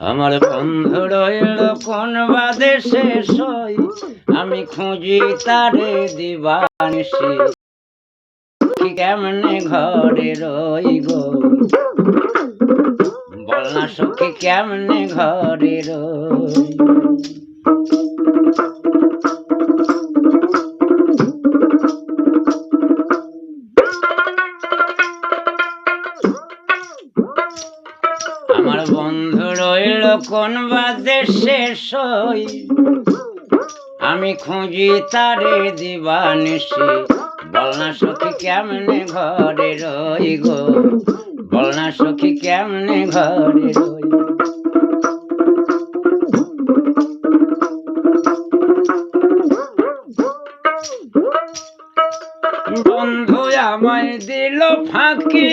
আমার বন্ধু রইল কোন বা দেশে সই আমি খুঁজি তারে দিবানিসি কেমনে ঘরে রই গো বল না সখী কেমনে ঘরে রই? আমার বন্ধু কোন বা দেশে সই আমি খুঁজি তারে দিবানিসি বল না সখী, কেমনে ঘরে রই গো? বল না সখী, কেমনে ঘরে রই বন্ধু আমায় দিল ফাঁকি।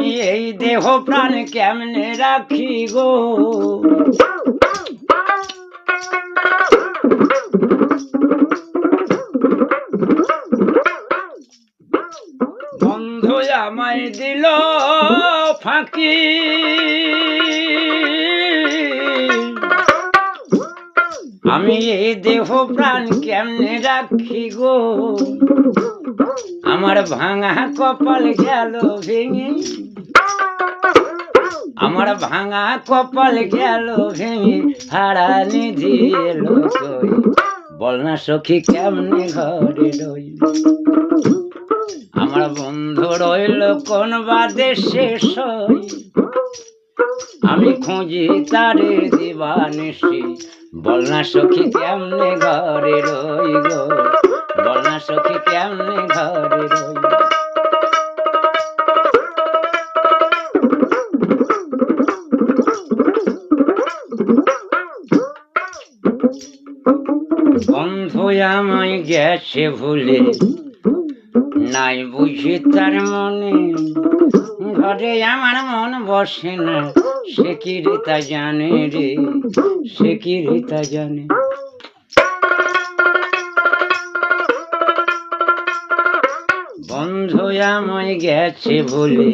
আমি এই দেহ প্রাণ কেমনে রাখি গো? বন্ধু আমায় দিল ফাঁকি। আমি এই দেহ প্রাণ কেমনে রাখি গো? আমার ভাঙা কপাল গেল ভেঙে। আমার ভাঙা কপাল গেল ভেঙে, হারা নিধি এলো কই। বল না সখী, কেমনে ঘরে রই? আমার বন্ধু রইল কোন বা দেশে সই। আমি খুঁজি তারে দিবানিসি বল না সখী, কেমনে ঘরে রই গো? বল না সখী কেমনে ঘরে রই। আমায় গেছে ভুলে, নাই বুঝি তার মনে। ঘরে আমার মন বসে না, সে কি রিতা জানে রে, সে কি রিতা জানে। আমায় গেছে বলে।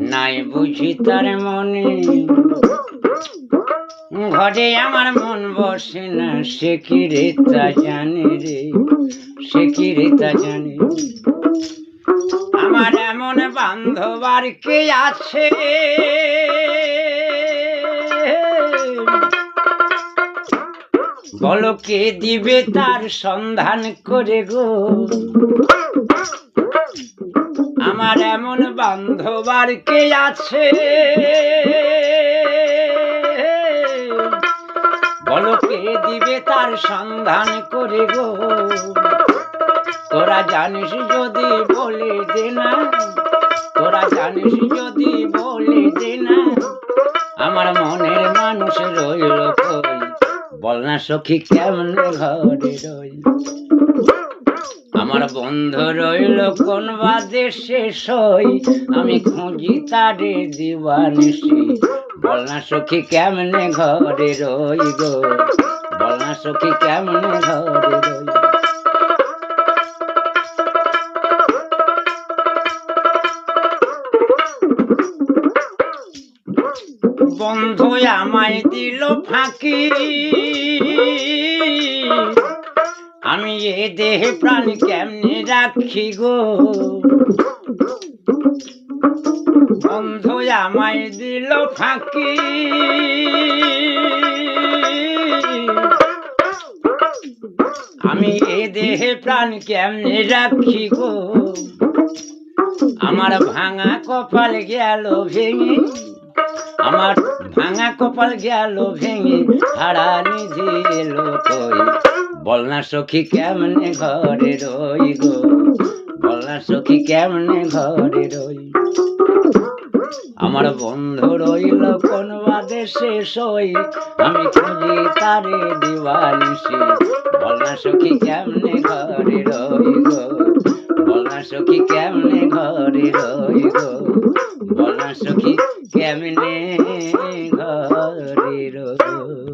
নাই বুঝি তার মনে। ঘরে আমার মন বসে না, সে কি রে তা জানে রে। সে কি রে তা জানে। আমার এমন বান্ধব আর কে আছে? বলো কে দিবে তার সন্ধান করে গো? আমার এমন বান্ধব আর কে আছে? বলো কে দিবে তার সন্ধান করে গো? তোরা জানিস যদি বলে দে না তোরা জানিস যদি বলে দে না আমার মনের মানুষ রইল কই? বল না সখী, কেমন ঘরে রই আমার বন্ধ রইল কোন বা দেশে সই আমি খুঁজি তারে দিবানিসি বল না সখী, কেমনে ঘরে রই গো বল না সখী, কেমনে ঘরে রই বন্ধু আমায় দিল ফাঁকি। আমি এ দেহে প্রাণ কেমনে রাখি গো? বন্ধু আমায় দিল ফাঁকি। আমি এ দেহে প্রাণ কেমনে রাখি গো? আমার ভাঙা কপাল গেল ভেঙে, আমার ভাঙা কপাল গেল ভেঙে হারা নিধি এলো কই বল না সখী কেমনে ঘরে রই গো? বল না সখী কেমনে ঘরে রই? আমার বন্ধু রইল কোন দেশে সই? আমি খুঁজি তারে দিবানিসি বল না সখী কেমনে ঘরে রই গো? বল না সখী কেমনে ঘরে রই গো? বল না সখী কেমনে ঘরে রই